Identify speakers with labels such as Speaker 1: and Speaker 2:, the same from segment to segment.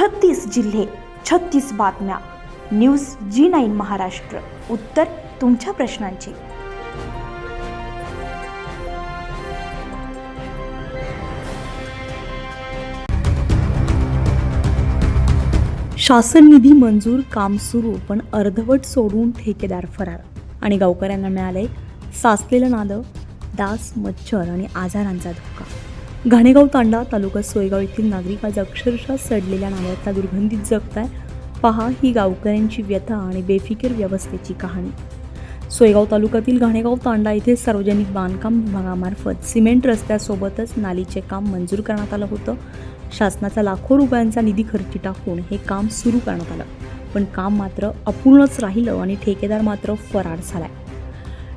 Speaker 1: छत्तीस जिल्हे छत्तीस बातम्या. News G nine Maharashtra. उत्तर तुमच्या प्रश्नांची. शासन निधी मंजूर काम सुरू पण अर्धवट सोडून ठेकेदार फरार. आणि गावकऱ्यांना मिळाले साचलेलं नालं डास मच्छर आणि आजारांचा धोका घाणेगाव तांडा तालुका सोयगाव येथील नागरिक आज अक्षरशः सडलेल्या नाल्यातला दुर्गंधीत जगताय. पहा ही गावकऱ्यांची व्यथा आणि बेफिकीर व्यवस्थेची कहाणी. सोयगाव तालुक्यातील घाणेगाव तांडा येथे सार्वजनिक बांधकाम विभागामार्फत सिमेंट रस्त्यासोबतच नालीचे काम मंजूर करण्यात आलं होतं. शासनाचा लाखो रुपयांचा निधी खर्ची टाकून हे काम सुरू करण्यात आलं. पण काम मात्र अपूर्णच राहिलं आणि ठेकेदार मात्र फरार झालाय.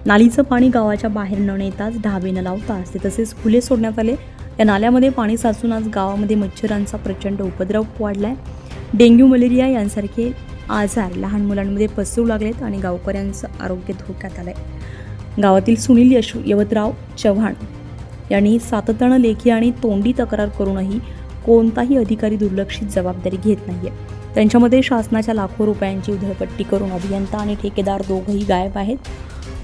Speaker 1: नालीचं पाणी गावाच्या बाहेर न नेताच ढाबे न लावताच ते तसेच खुले सोडण्यात आले. या नाल्यामध्ये पाणी साचून आज गावामध्ये मच्छरांचा प्रचंड उपद्रव वाढला आहे डेंग्यू मलेरिया यांसारखे आजार लहान मुलांमध्ये पसरू लागलेत आणि गावकऱ्यांचं आरोग्य धोक्यात आलं आहे गावातील सुनील यशू यवतराव चव्हाण यांनी सातत्यानं लेखी आणि तोंडी तक्रार करूनही कोणताही अधिकारी दुर्लक्षित जबाबदारी घेत नाही आहे त्यांच्यामध्ये शासनाच्या लाखो रुपयांची उधळपट्टी करून अभियंता आणि ठेकेदार दोघंही गायब आहेत.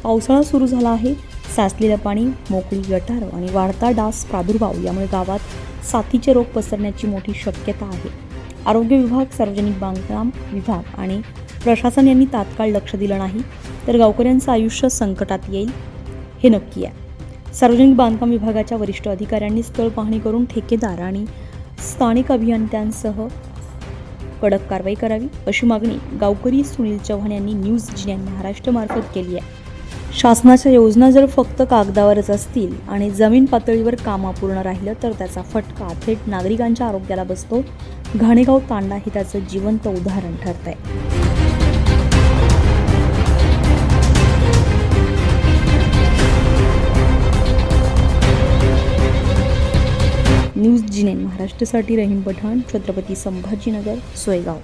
Speaker 1: पावसाळा सुरू झाला आहे. साचलेलं पाणी मोकळी गटार आणि वाढता डास प्रादुर्भाव यामुळे गावात साथीचे रोग पसरण्याची मोठी शक्यता आहे. आरोग्य विभाग सार्वजनिक बांधकाम विभाग आणि प्रशासन यांनी तात्काळ लक्ष दिलं नाही तर गावकऱ्यांचं आयुष्य संकटात येईल हे नक्की आहे. सार्वजनिक बांधकाम विभागाच्या वरिष्ठ अधिकाऱ्यांनी स्थळ पाहणी करून ठेकेदार आणि स्थानिक अभियंत्यांसह कडक कारवाई करावी अशी मागणी गावकरी सुनील चव्हाण यांनी न्यूज जिन्यान महाराष्ट्रमार्फत केली आहे. शासनाच्या योजना जर फक्त कागदावरच असतील आणि जमीन पातळीवर काम अपूर्ण राहिलं तर त्याचा फटका थेट नागरिकांच्या आरोग्याला बसतो. घाणेगाव तांडा हे त्याचं जिवंत उदाहरण ठरत आहे न्यूज जिनेन महाराष्ट्रासाठी रहीम पठाण छत्रपती संभाजीनगर सोयगाव.